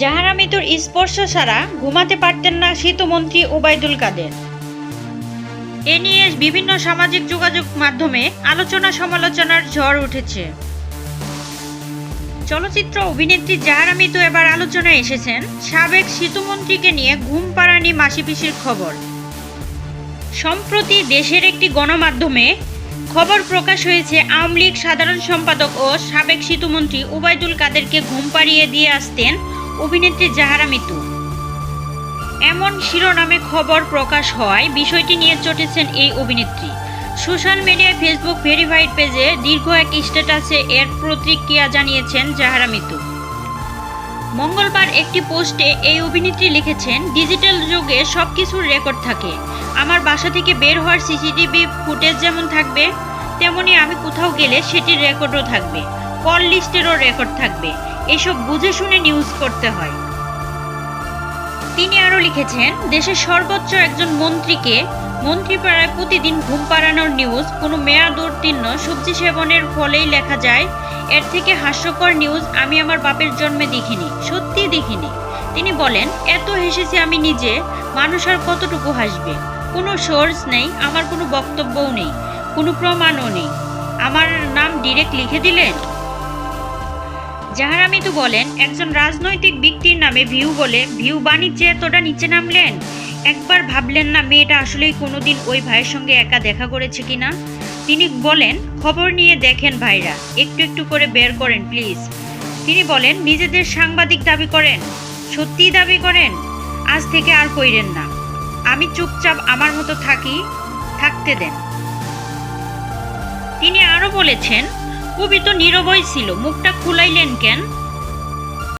জাহারা মিতুর স্পর্শ ছাড়া ঘুমাতে পারতেন না শীতমন্ত্রী ওবায়দুল কাদের। এ নিয়ে বিভিন্ন সামাজিক যোগাযোগ মাধ্যমে আলোচনা সমালোচনার ঝড় উঠেছে। চলচ্চিত্র অভিনেত্রী জাহারা মিতু এবার আলোচনায় এসেছেন সাবেক সেতুমন্ত্রীকে নিয়ে ঘুম পাড়ানি মাসি পিসির খবর। সম্প্রতি দেশের একটি গণমাধ্যমে খবর প্রকাশ হয়েছে, আওয়ামী লীগ সাধারণ সম্পাদক ও সাবেক সেতুমন্ত্রী ওবায়দুল কাদেরকে ঘুম পাড়িয়ে দিয়ে আসতেন অভিনেত্রী জাহারা মিতু। এমন শিরোনামে খবর প্রকাশ হওয়ায় বিষয়টি নিয়ে চটেছেন এই অভিনেত্রী। সোশ্যাল মিডিয়ায় ফেসবুক ভেরিফাইড পেজে দীর্ঘ এক স্ট্যাটাসে এর প্রতিক্রিয়া জানিয়েছেন জাহারা মিতু। মঙ্গলবার একটি পোস্টে এই অভিনেত্রী লিখেছেন, ডিজিটাল যুগে সব কিছুর রেকর্ড থাকে। আমার বাসা থেকে বের হওয়ার সিসিটিভি ফুটেজ যেমন থাকবে, তেমনি আমি কোথাও গেলে সেটির রেকর্ডও থাকবে। কল লিস্টেরও রেকর্ড থাকবে। এসব বুঝে শুনে নিউজ করতে হয়। তিনি আরও লিখেছেন, দেশের সর্বোচ্চ একজন মন্ত্রীকে মন্ত্রীপাড়ায় প্রতিদিন ঘুম পাড়ানোর নিউজ কোনো মেয়াদ উত্তীর্ণ সবজি সেবনের ফলেই লেখা যায়, এর থেকে হাস্যকর নিউজ আমি আমার বাপের জন্মে দেখিনি, সত্যি দেখিনি। তিনি বলেন, এত হেসেছি আমি নিজে, মানুষ আর কতটুকু হাসবে? কোনো সোর্স নেই, আমার কোনো বক্তব্যও নেই, কোনো প্রমাণও নেই। আমার নাম ডিরেক্ট লিখে দিলেন? যাহারা মিতু বলেন, একজন রাজনৈতিক ব্যক্তির নামে ভিউ বলে ভিউ বাণিজ্যে এতটা নিচে নামলেন? একবার ভাবলেন না মেয়েটা আসলেই কোনোদিন ওই ভাইয়ের সঙ্গে একা দেখা করেছে কিনা তিনি বলেন, খবর নিয়ে দেখেন ভাইরা, একটু একটু করে বের করেন প্লিজ তিনি বলেন, নিজেদের সাংবাদিক দাবি করেন, সত্যিই দাবি করেন? আজ থেকে আর কইরেন না। আমি চুপচাপ আমার মতো থাকি, থাকতে দেন। তিনি আরও বলেছেন কবি তো নীরবই ছিল। মুখটা খুলাইলেন কেন?